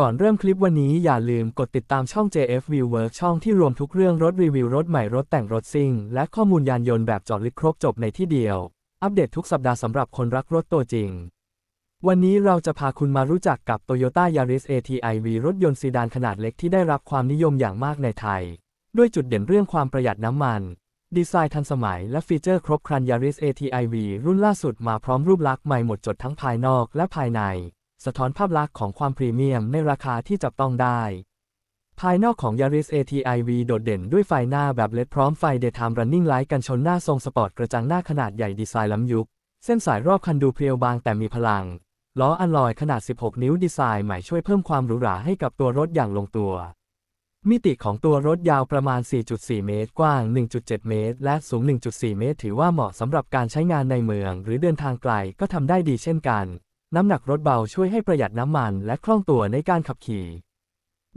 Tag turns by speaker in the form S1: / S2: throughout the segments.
S1: ก่อนเริ่มคลิปวันนี้อย่าลืมกดติดตามช่อง JF View Work ช่องที่รวมทุกเรื่องรถรีวิวรถใหม่รถแต่งรถซิ่ง และข้อมูลยานยนต์แบบเจอดลึกครบจบในที่เดียว อัปเดตทุกสัปดาห์สำหรับคนรักรถตัวจริง วันนี้เราจะพาคุณมารู้จักกับ Toyota Yaris ATIV รถยนต์ซีดานขนาดเล็กที่ได้รับความนิยมอย่างมากในไทย ด้วยจุดเด่นเรื่องความประหยัดน้ำมัน ดีไซน์ทันสมัย และฟีเจอร์ครบครัน Yaris ATIV รุ่นล่าสุดมาพร้อมรูปลักษณ์ใหม่หมดจดทั้งภายนอกและภายใน สะท้อนภาพลักษณ์ของความพรีเมียมในราคาที่จับต้องได้ ภายนอกของ Yaris ATIV โดดเด่นด้วยไฟหน้าแบบเลดพร้อมไฟ Daytime Running Light กันชนหน้าทรงสปอร์ตกระจังหน้าขนาดใหญ่ดีไซน์ล้ำยุค เส้นสายรอบคันดูเพรียวบางแต่มีพลัง ล้ออัลลอยขนาด 16 นิ้วดีไซน์ใหม่ช่วยเพิ่มความหรูหราให้กับตัวรถอย่างลงตัว มิติของตัวรถยาวประมาณ 4.4 เมตร กว้าง 1.7 เมตร และสูง 1.4 เมตร ถือว่าเหมาะสำหรับการใช้งานในเมือง หรือเดินทางไกลก็ทำได้ดีเช่นกัน น้ำหนักรถเบาช่วยให้ประหยัดน้ำมันและคล่องตัวในการขับขี่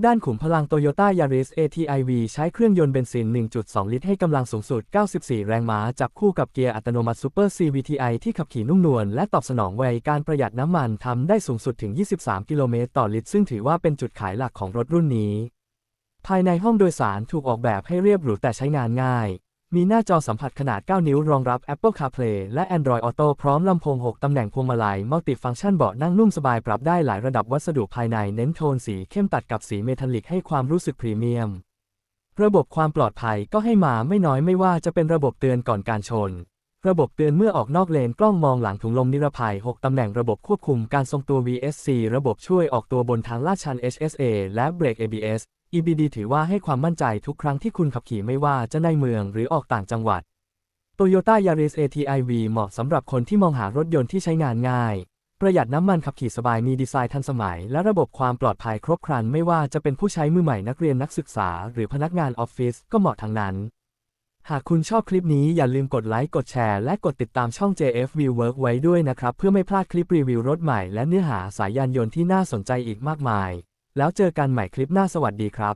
S1: ด้านขุมพลัง Toyota Yaris ATIV ใช้เครื่องยนต์เบนซิน 1.2 ลิตรให้กำลังสูงสุด 94 แรงม้า จับคู่กับเกียร์อัตโนมัติ Super CVTi ที่ขับขี่นุ่มนวลและตอบสนองไวการประหยัดน้ำมันทำได้สูงสุดถึง 23 กิโลเมตรต่อลิตร ซึ่งถือว่าเป็นจุดขายหลักของรถรุ่นนี้ ภายในห้องโดยสารถูกออกแบบให้เรียบหรูแต่ใช้งานง่าย มีหน้าจอสัมผัสขนาด 9 นิ้วรองรับ Apple CarPlay และ Android Auto พร้อมลำโพง 6 ตำแหน่งพวงมาลัยมัลติฟังก์ชันเบาะนั่งนุ่มสบายปรับได้หลายระดับวัสดุภายในเน้นโทนสีเข้มตัดกับสีเมทัลลิกให้ความรู้สึกพรีเมียม ระบบความปลอดภัยก็ให้มาไม่น้อยไม่ว่าจะเป็นระบบเตือนก่อนการชน ระบบเตือนเมื่อออกนอกเลนกล้องมองหลังถุงลมนิรภัย 6 ตำแหน่งระบบควบคุมการทรงตัว VSC ระบบช่วยออกตัวบนทางลาดชัน HSA และเบรก ABS EBD ถือว่าให้ความมั่นใจทุกครั้งที่คุณขับขี่ไม่ว่าจะในเมืองหรือออกต่างจังหวัด Toyota Yaris ATIV เหมาะสำหรับคนที่มองหารถยนต์ที่ใช้งานง่าย ประหยัดน้ำมันขับขี่สบายมีดีไซน์ทันสมัย และระบบความปลอดภัยครบครันไม่ว่าจะเป็นผู้ใช้มือใหม่นักเรียนนักศึกษา หรือพนักงานออฟฟิศก็เหมาะทั้งนั้น หากคุณชอบคลิปนี้อย่าลืมกดไลค์ กดแชร์ และกดติดตามช่อง JF View Work ไว้ด้วยนะครับ เพื่อไม่พลาดคลิปรีวิวรถใหม่และเนื้อหาสายยานยนต์ที่น่าสนใจอีกมากมาย แล้วเจอกันใหม่คลิปหน้าสวัสดีครับ